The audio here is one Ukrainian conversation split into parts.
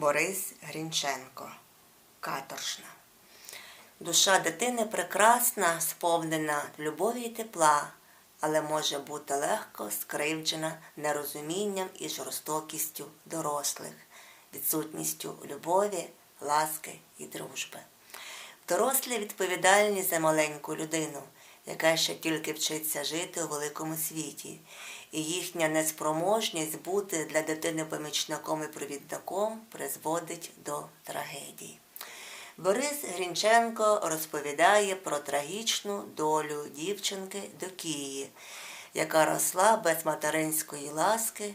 Борис Грінченко. Каторжна. Душа дитини прекрасна, сповнена любові і тепла, але може бути легко скривджена нерозумінням і жорстокістю дорослих, відсутністю любові, ласки і дружби. Дорослі відповідальні за маленьку людину, яка ще тільки вчиться жити у великому світі, і їхня неспроможність бути для дитини помічником і провідником призводить до трагедії. Борис Грінченко розповідає про трагічну долю дівчинки Докії, яка росла без материнської ласки.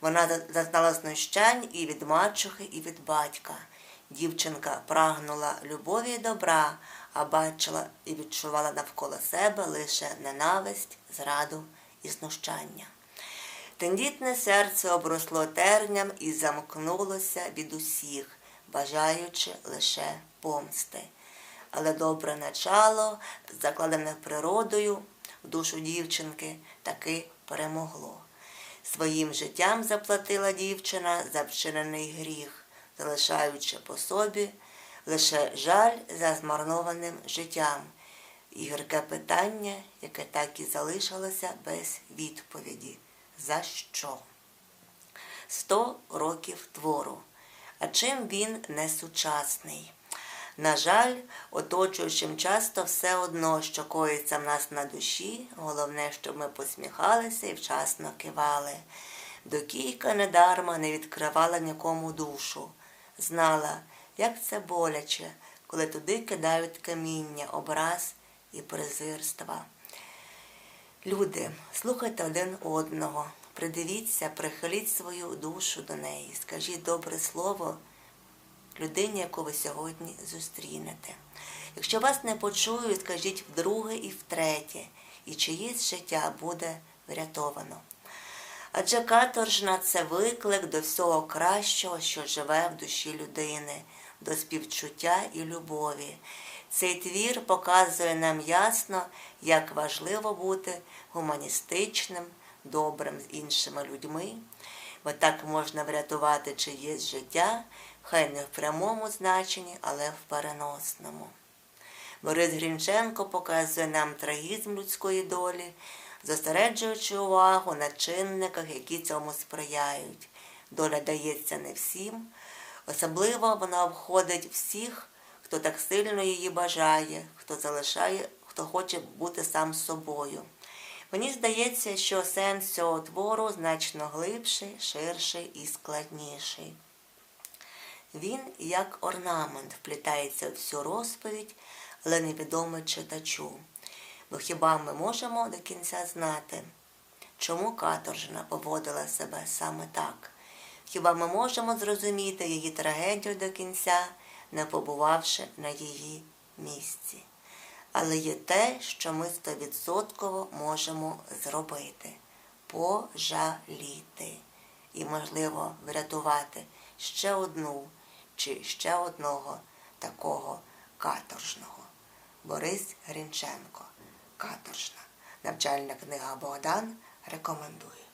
Вона зазнала знущань і від мачухи, і від батька. Дівчинка прагнула любові і добра, а бачила і відчувала навколо себе лише ненависть, зраду і знущання. Тендітне серце обросло терням і замкнулося від усіх, бажаючи лише помсти. Але добре начало, закладене природою в душу дівчинки, таки перемогло. Своїм життям заплатила дівчина за вчинений гріх, залишаючи по собі лише жаль за змарнованим життям і гірке питання, яке так і залишилося без відповіді. За що? Сто років твору. А чим він не сучасний? На жаль, оточуючим часто все одно, що коїться в нас на душі, головне, щоб ми посміхалися і вчасно кивали. Докійка недарма не відкривала нікому душу, знала, як це боляче, коли туди кидають каміння, образ і презирства. Люди, слухайте один одного, придивіться, прихиліть свою душу до неї, скажіть добре слово людині, яку ви сьогодні зустрінете. Якщо вас не почують, скажіть вдруге і втретє, і чиїсь життя буде врятовано. Адже каторжна це виклик до всього кращого, що живе в душі людини, до співчуття і любові. Цей твір показує нам ясно, як важливо бути гуманістичним, добрим з іншими людьми, бо так можна врятувати чиєсь життя, хай не в прямому значенні, але в переносному. Борис Грінченко показує нам трагізм людської долі, зосереджуючи увагу на чинниках, які цьому сприяють. Доля дається не всім, особливо вона обходить всіх, хто так сильно її бажає, хто залишає, хто хоче бути сам собою. Мені здається, що сенс цього твору значно глибший, ширший і складніший. Він, як орнамент, вплітається в всю розповідь, але невідомо читачу. Бо хіба ми можемо до кінця знати, чому каторжна поводила себе саме так? Хіба ми можемо зрозуміти її трагедію до кінця, не побувавши на її місці? Але є те, що ми стовідсотково можемо зробити пожаліти і, можливо, врятувати ще одну чи ще одного такого каторжного. Борис Грінченко. Каторжна. Навчальна книга Богдан рекомендує.